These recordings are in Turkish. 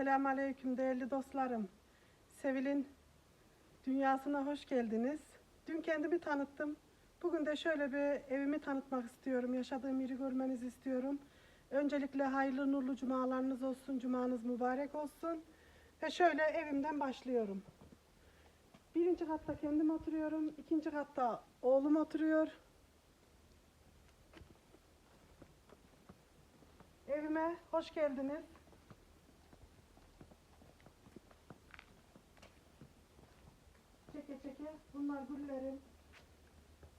Selamun Aleyküm değerli dostlarım. Sevil'in dünyasına hoş geldiniz. Dün kendimi tanıttım. Bugün de şöyle bir evimi tanıtmak istiyorum. Yaşadığım yeri görmenizi istiyorum. Öncelikle hayırlı nurlu cumalarınız olsun. Cumanız mübarek olsun. Ve şöyle evimden başlıyorum. Birinci katta kendim oturuyorum. ikinci katta oğlum oturuyor. Evime hoş geldiniz. Bunlar güllerim.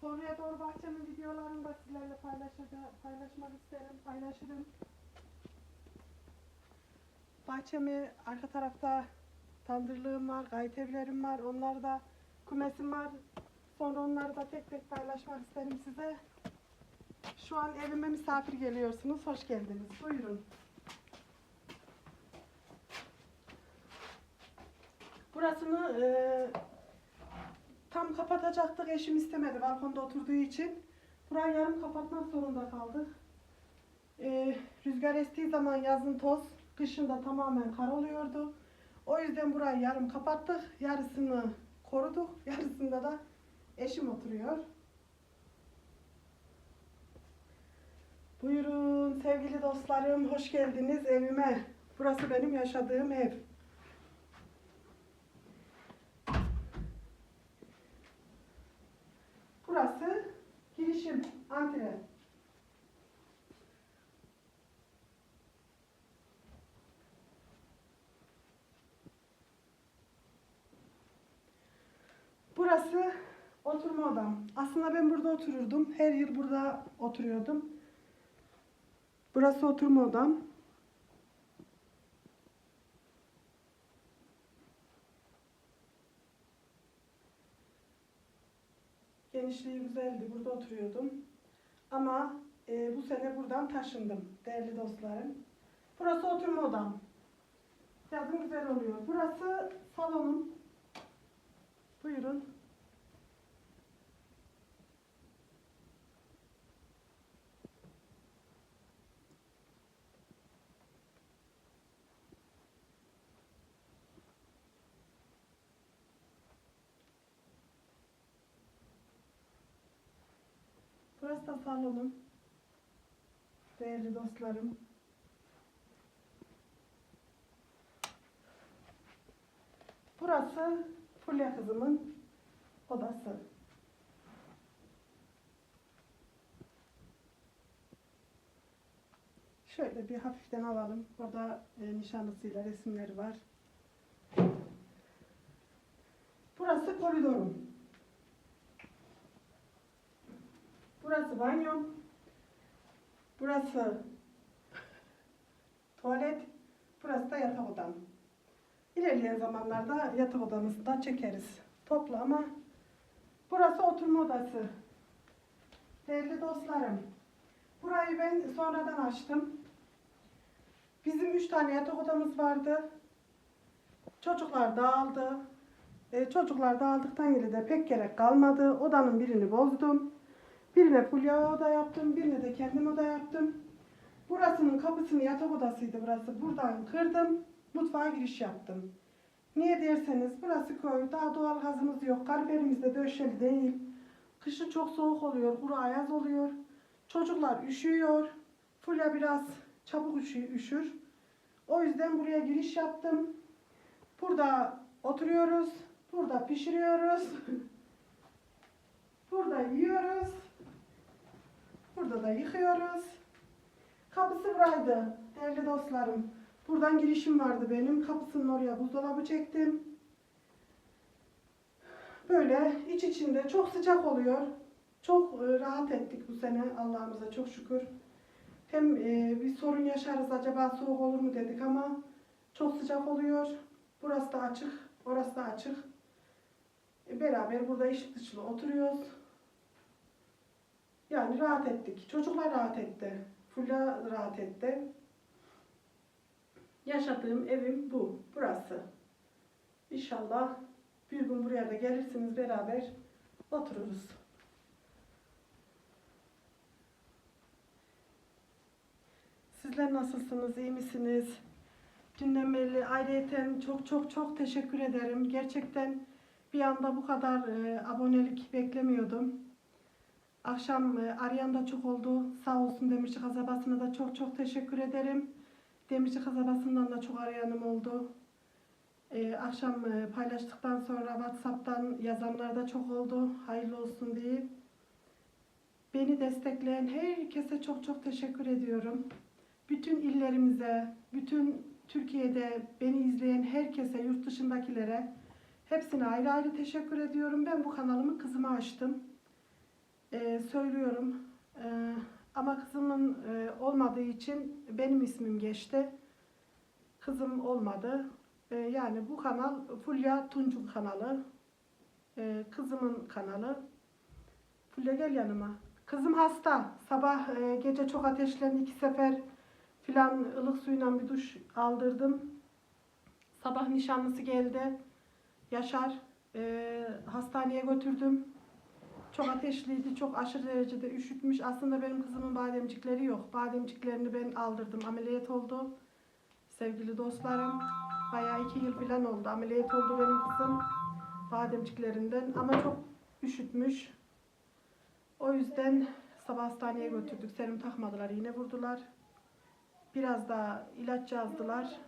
Oraya doğru bahçemin videolarını da sizlerle paylaşmak isterim, paylaşırım. Bahçemi arka tarafta tandırlığım var, gayet evlerim var. Onları da kümesim var. Sonra onları da tek tek paylaşmak isterim size. Şu an evime misafir geliyorsunuz. Hoş geldiniz. Buyurun. Burasını eee tam kapatacaktık. Eşim istemedi balkonda oturduğu için. Burayı yarım kapatmak zorunda kaldık. Eee, rüzgar estiği zaman yazın toz, kışın da tamamen kar oluyordu. O yüzden burayı yarım kapattık. Yarısını koruduk. Yarısında da eşim oturuyor. Buyurun sevgili dostlarım, hoş geldiniz evime. Burası benim yaşadığım ev. Burası girişim, antre. Burası oturma odam. Aslında ben burada otururdum. Her yıl burada oturuyordum. Burası oturma odam. Genişliği güzeldi. Burada oturuyordum. Ama e, bu sene buradan taşındım değerli dostlarım. Burası oturma odam. Yazın güzel oluyor. Burası salonum. Buyurun. Burası da salonum. Değerli dostlarım. Burası Fulya kızımın odası. Şöyle bir hafiften alalım. Burada e, nişanlısıyla resimleri var. Burası koridorum. Burası banyom. Burası tuvalet. Burası da yatak odam. İlerleyen zamanlarda yatak odamızı da çekeriz. Toplu ama burası oturma odası. Değerli dostlarım. Burayı ben sonradan açtım. Bizim üç tane yatak odamız vardı. Çocuklar dağıldı. E, çocuklar dağıldıktan beri de pek gerek kalmadı. Odanın birini bozdum. Birine fulya oda yaptım, birine de kendim oda yaptım. Burasının kapısını yatak odasıydı burası. Buradan kırdım, mutfağa giriş yaptım. Niye derseniz burası köy, daha doğal gazımız yok. Kaloriferimiz de döşeli değil. Kışın çok soğuk oluyor, kuru ayaz oluyor. Çocuklar üşüyor. Fulya biraz çabuk üşü- üşür. O yüzden buraya giriş yaptım. Burada oturuyoruz, burada pişiriyoruz. Burada yiyoruz. Burada da yıkıyoruz. Kapısı buraydı değerli dostlarım. Buradan girişim vardı benim. Kapısının oraya buzdolabı çektim. Böyle iç içinde çok sıcak oluyor. Çok e, rahat ettik bu sene Allah'ımıza çok şükür. Hem e, bir sorun yaşarız acaba soğuk olur mu dedik ama çok sıcak oluyor. Burası da açık, orası da açık. E, Beraber burada eşit dışlı oturuyoruz. Yani rahat ettik. Çocuklar rahat etti. Fulya rahat etti. Yaşadığım evim bu. Burası. İnşallah bir gün buraya da gelirsiniz beraber otururuz. Sizler nasılsınız? iyi misiniz? Dünden beri ayrıyeten çok çok çok teşekkür ederim. Gerçekten bir anda bu kadar e, abonelik beklemiyordum. Akşam e, arayan da çok oldu. Sağ olsun Demirci Kasabası'na da çok çok teşekkür ederim. Demirci Kasabası'ndan da çok arayanım oldu. E, akşam e, paylaştıktan sonra WhatsApp'tan yazanlar da çok oldu. Hayırlı olsun diye. Beni destekleyen herkese çok çok teşekkür ediyorum. Bütün illerimize, bütün Türkiye'de beni izleyen herkese, yurt dışındakilere hepsine ayrı ayrı teşekkür ediyorum. Ben bu kanalımı kızıma açtım. Ee, söylüyorum. Ee, ama kızımın e, olmadığı için benim ismim geçti. Kızım olmadı. Ee, yani bu kanal Fulya Tunç'un kanalı. Ee, kızımın kanalı. Fulya gel yanıma. Kızım hasta. Sabah e, gece çok ateşlendi. iki sefer filan ılık suyla bir duş aldırdım. Sabah nişanlısı geldi. Yaşar. e, hastaneye götürdüm. Çok ateşliydi. Çok aşırı derecede üşütmüş. Aslında benim kızımın bademcikleri yok. Bademciklerini ben aldırdım. Ameliyat oldu. Sevgili dostlarım. Bayağı iki yıl falan oldu. Ameliyat oldu benim kızım. Bademciklerinden. Ama çok üşütmüş. O yüzden sabah hastaneye götürdük. Serum takmadılar. iğne vurdular. Biraz daha ilaç yazdılar.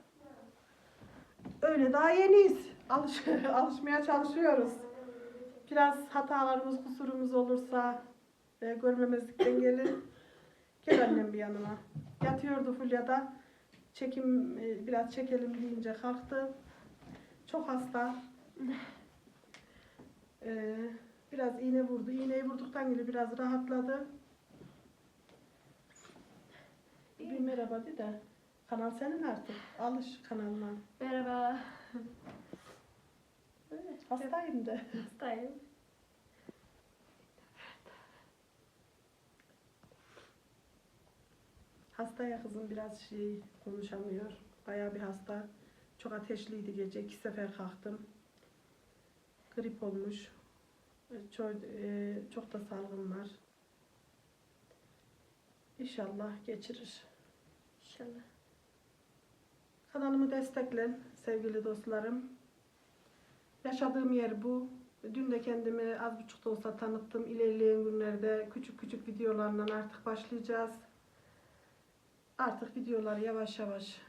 Öyle daha yeniyiz. Alış alışmaya çalışıyoruz. Biraz hatalarımız, kusurumuz olursa e, görmemezlikten gelin. Gel annem bir yanıma. Yatıyordu Fulya'da. Çekim e, biraz çekelim deyince kalktı. Çok hasta. E, biraz iğne vurdu. İğneyi vurduktan gibi biraz rahatladı. Bir merhaba de de. Kanal senin artık. Alış kanalına. Merhaba. Hastayım de. Hastayım. Hasta ya kızım biraz şey konuşamıyor. Bayağı bir hasta. Çok ateşliydi gece. iki sefer kalktım. Grip olmuş. Çok, çok da salgın var. İnşallah geçirir. İnşallah. Kanalımı desteklen sevgili dostlarım. Yaşadığım yer bu. Dün de kendimi az buçuk da olsa tanıttım. İlerleyen günlerde küçük küçük videolarla artık başlayacağız. Artık videoları yavaş yavaş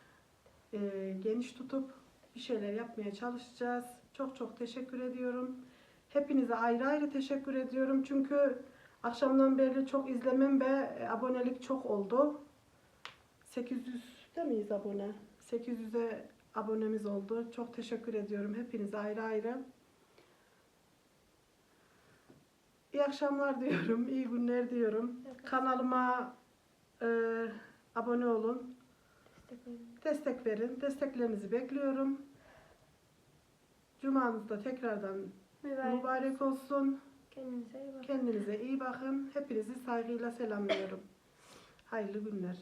e, geniş tutup bir şeyler yapmaya çalışacağız. Çok çok teşekkür ediyorum. Hepinize ayrı ayrı teşekkür ediyorum. Çünkü akşamdan beri çok izlemem ve e, abonelik çok oldu. 800'de miyiz abone? 800'e abonemiz oldu. Çok teşekkür ediyorum hepinize ayrı ayrı. İyi akşamlar diyorum, iyi günler diyorum. Kanalıma e, abone olun, Destek olun. destek verin. Desteklerinizi bekliyorum. Cumanız da tekrardan Mübarek. mübarek olsun. Kendinize iyi bakın. Kendinize iyi bakın. Hepinizi saygıyla selamlıyorum. Hayırlı günler.